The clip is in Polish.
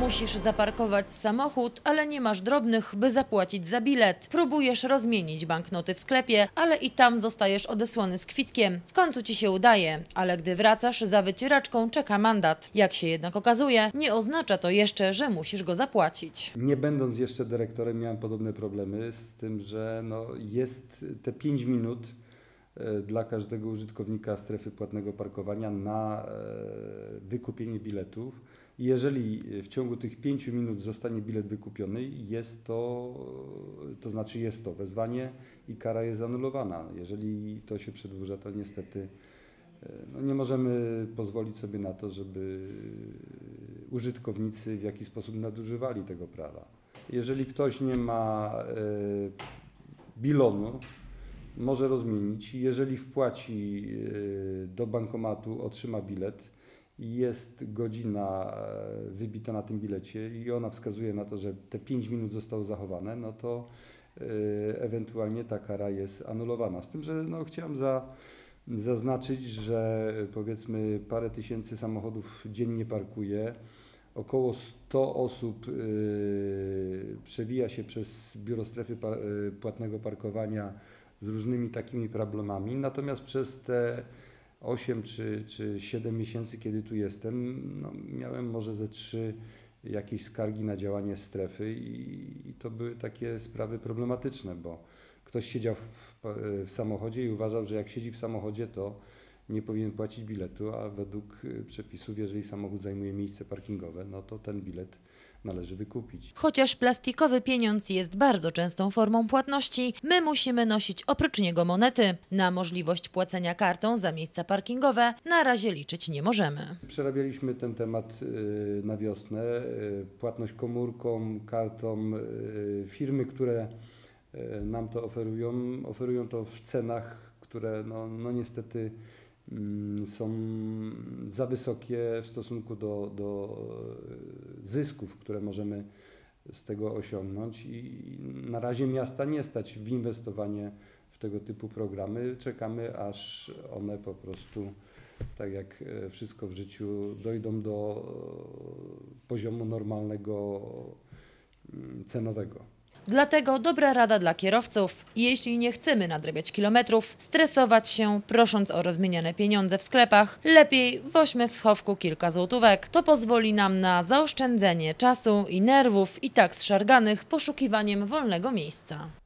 Musisz zaparkować samochód, ale nie masz drobnych, by zapłacić za bilet. Próbujesz rozmienić banknoty w sklepie, ale i tam zostajesz odesłany z kwitkiem. W końcu ci się udaje, ale gdy wracasz, za wycieraczką czeka mandat. Jak się jednak okazuje, nie oznacza to jeszcze, że musisz go zapłacić. Nie będąc jeszcze dyrektorem, miałem podobne problemy z tym, że no jest te 5 minut dla każdego użytkownika strefy płatnego parkowania na e, wykupienie biletów. Jeżeli w ciągu tych 5 minut zostanie bilet wykupiony, jest to, to znaczy jest to wezwanie i kara jest anulowana. Jeżeli to się przedłuża, to niestety e, no nie możemy pozwolić sobie na to, żeby użytkownicy w jakiś sposób nadużywali tego prawa. Jeżeli ktoś nie ma e, bilonu, może rozmienić. Jeżeli wpłaci e, do bankomatu, otrzyma bilet i jest godzina e, wybita na tym bilecie i ona wskazuje na to, że te 5 minut zostało zachowane, no to e, ewentualnie ta kara jest anulowana. Z tym, że no, chciałem za, zaznaczyć, że powiedzmy parę tysięcy samochodów dziennie parkuje. Około 100 osób przewija się przez biuro strefy płatnego parkowania z różnymi takimi problemami. Natomiast przez te 8 czy, czy 7 miesięcy, kiedy tu jestem, no, miałem może ze 3 jakieś skargi na działanie strefy i, i to były takie sprawy problematyczne, bo ktoś siedział w, w samochodzie i uważał, że jak siedzi w samochodzie, to nie powinien płacić biletu, a według y, przepisów, jeżeli samochód zajmuje miejsce parkingowe, no to ten bilet należy wykupić. Chociaż plastikowy pieniądz jest bardzo częstą formą płatności, my musimy nosić oprócz niego monety. Na możliwość płacenia kartą za miejsca parkingowe na razie liczyć nie możemy. Przerabialiśmy ten temat y, na wiosnę. y, Płatność komórką, kartą. Firmy, które nam to oferują, oferują to w cenach, które no, no niestety są za wysokie w stosunku do, do y, zysków, które możemy z tego osiągnąć i na razie miasta nie stać w inwestowanie w tego typu programy. Czekamy, aż one po prostu, tak jak e, wszystko w życiu, dojdą do e, poziomu normalnego mm, cenowego. Dlatego dobra rada dla kierowców. Jeśli nie chcemy nadrabiać kilometrów, stresować się, prosząc o rozmienione pieniądze w sklepach, lepiej woźmy w schowku kilka złotówek. To pozwoli nam na zaoszczędzenie czasu i nerwów i tak zszarganych poszukiwaniem wolnego miejsca.